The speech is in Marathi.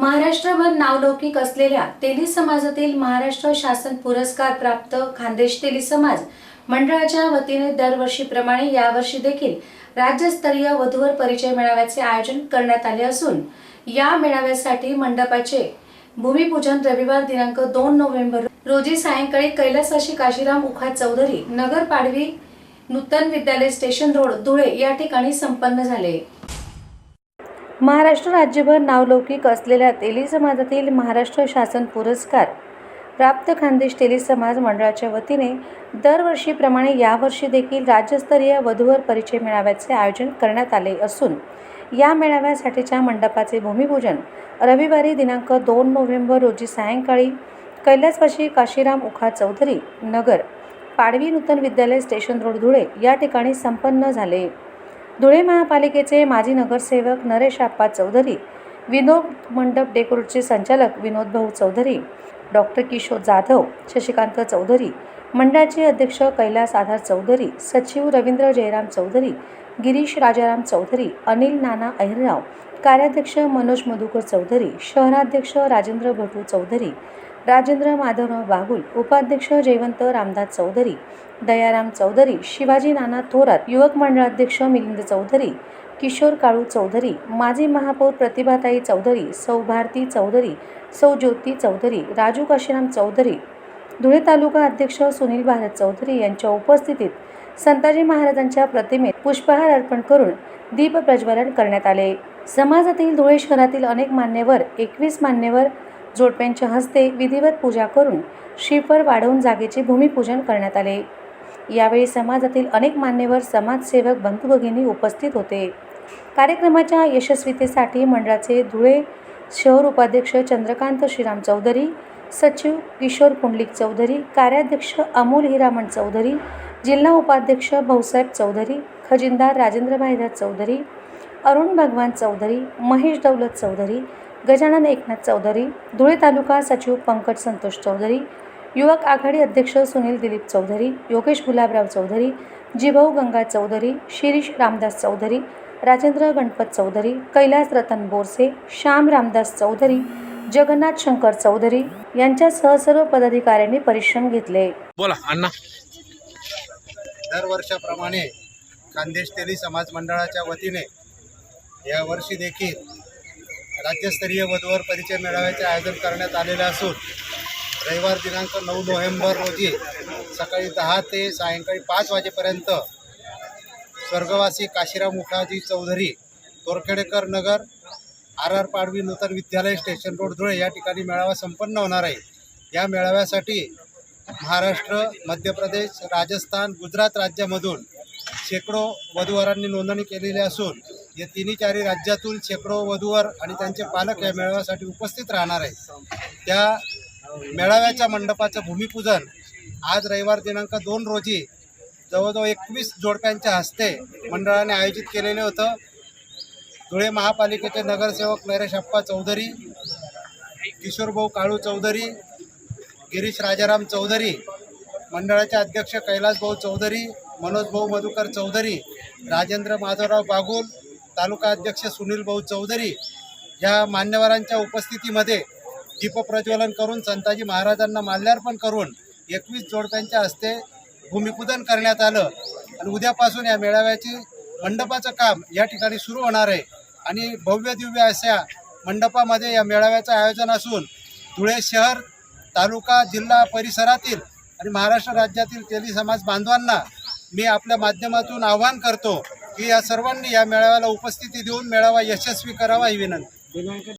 महाराष्ट्रभर नावलौकिक असलेल्या तेली समाजातील महाराष्ट्र शासन पुरस्कार प्राप्त खानदेश तेली समाज मंडळाच्या वतीने दरवर्षीप्रमाणे यावर्षी देखील राज्यस्तरीय वधूवर परिचय मेळाव्याचे आयोजन करण्यात आले असून या मेळाव्यासाठी मंडपाचे भूमिपूजन रविवार दिनांक दोन नोव्हेंबर रोजी सायंकाळी कैलासाशी काशीराम उखा चौधरी नगर पाडवी नूतन विद्यालय स्टेशन रोड धुळे या ठिकाणी संपन्न झाले. महाराष्ट्र राज्यभर नावलौकिक असलेल्या तेली समाजातील महाराष्ट्र शासन पुरस्कार प्राप्त खानदेश तेली समाज मंडळाच्या वतीने दरवर्षीप्रमाणे यावर्षी देखील राज्यस्तरीय वधूवर परिचय मेळाव्याचे आयोजन करण्यात आले असून या मेळाव्यासाठीच्या मंडपाचे भूमिपूजन रविवारी दिनांक दोन नोव्हेंबर रोजी सायंकाळी कैलासवाशी काशीराम उखा चौधरी नगर पाडवी नूतन विद्यालय स्टेशन रोड धुळे या ठिकाणी संपन्न झाले. धुळे महापालिकेचे माजी नगरसेवक नरेश आप्पा चौधरी विनोद मंडप डेकोरेटचे संचालक विनोद भाऊ चौधरी डॉक्टर किशोर जाधव शशिकांत चौधरी मंडळाचे अध्यक्ष कैलास आधार चौधरी सचिव रवींद्र जयराम चौधरी गिरीश राजाराम चौधरी अनिल नाना अहिरराव कार्याध्यक्ष मनोज मधुकर चौधरी शहराध्यक्ष राजेंद्र भटू चौधरी राजेंद्र माधवराव बागुल उपाध्यक्ष जयवंत रामदास चौधरी दयाराम चौधरी शिवाजी नाना थोरात युवक मंडळाध्यक्ष मिलिंद चौधरी किशोर काळू चौधरी माजी महापौर प्रतिभाताई चौधरी सौ भारती चौधरी सौ ज्योती चौधरी राजू काशीराम चौधरी धुळे तालुका अध्यक्ष सुनील भारत चौधरी यांच्या उपस्थितीत संताजी महाराजांच्या प्रतिमेत पुष्पहार अर्पण करून दीप प्रज्वलन करण्यात आले. समाजातील धुळे शहरातील अनेक मान्यवर एकवीस मान्यवर जोडप्यांच्या हस्ते विधिवत पूजा करून श्रीफळ वाढवून जागेचे भूमिपूजन करण्यात आले. यावेळी समाजातील अनेक मान्यवर समाजसेवक बंधू भगिनी उपस्थित होते. कार्यक्रमाच्या यशस्वीतेसाठी मंडळाचे धुळे शहर उपाध्यक्ष चंद्रकांत श्रीराम चौधरी सचिव किशोर पुंडलिक चौधरी कार्याध्यक्ष अमोल हिरामण चौधरी जिल्हा उपाध्यक्ष भाऊसाहेब चौधरी खजिनदार राजेंद्र भाईदास चौधरी अरुण भगवान चौधरी महेश दौलत चौधरी गजानन एकनाथ चौधरी धुळे तालुका सचिव पंकज संतोष चौधरी युवक आघाडी अध्यक्ष सुनील दिलीप चौधरी योगेश गुलाबराव चौधरी जिभाऊ गंगा चौधरी शिरीष रामदास चौधरी राजेंद्र गणपत चौधरी कैलास रतन बोरसे श्याम रामदास चौधरी जगन्नाथ शंकर चौधरी यांच्यासह सर्व पदाधिकाऱ्यांनी परिश्रम घेतले. बोला अण्णा. दरवर्षाप्रमाणे खानदेश तेली समाज मंडळाच्या वतीने यावर्षी देखील राज्यस्तरीय वधूवर परिचय मेळाव्याचे आयोजन करण्यात आलेले असून रविवार दिनांक नऊ नोव्हेंबर रोजी सकाळी दहा ते सायंकाळी पाच वाजेपर्यंत स्वर्गवासी Kashiram Mukhaji Chaudhari Torkhedekar Nagar R R Padvi Nutan Vidyalaya station road Dhule या ठिकाणी मेळावा संपन्न होणार आहे. या मेळाव्यासाठी महाराष्ट्र मध्य प्रदेश राजस्थान गुजरात राज्यामधून शेकडो वधूवरांनी नोंदणी केलेली असून या तिन्ही चारी राज्यातून शेकडो वधूवर आणि त्यांचे पालक या मेळाव्यासाठी उपस्थित राहणार आहेत. त्या मेळाव्याच्या मंडपाचं भूमिपूजन आज रविवार दिनांक दोन रोजी जवळजवळ एकवीस जोडप्यांच्या हस्ते मंडळाने आयोजित केलेले होतं. धुळे महापालिकेचे नगरसेवक नरेश अप्पा चौधरी किशोरभाऊ काळू चौधरी गिरीश राजाराम चौधरी मंडळाचे अध्यक्ष कैलासभाऊ चौधरी मनोजभाऊ मधुकर चौधरी राजेंद्र माधवराव बागुल तालुका अध्यक्ष सुनील भाऊ चौधरी या मान्यवरांच्या उपस्थितीमध्ये दीपप्रज्वलन करून संताजी महाराजांना माल्यार्पण करून एकवीस जोडप्यांच्या हस्ते भूमिपूजन करण्यात आलं. आणि उद्यापासून या मेळाव्याची मंडपाचं काम या ठिकाणी सुरू होणार आहे. आणि भव्य दिव्य अशा मंडपामध्ये या मेळाव्याचं आयोजन असून धुळे शहर तालुका जिल्हा परिसरातील आणि महाराष्ट्र राज्यातील तेली समाज बांधवांना मी आपल्या माध्यमातून आवाहन करतो की या सर्वांनी या मेळाव्याला उपस्थिती देऊन मेळावा यशस्वी करावा ही विनंती.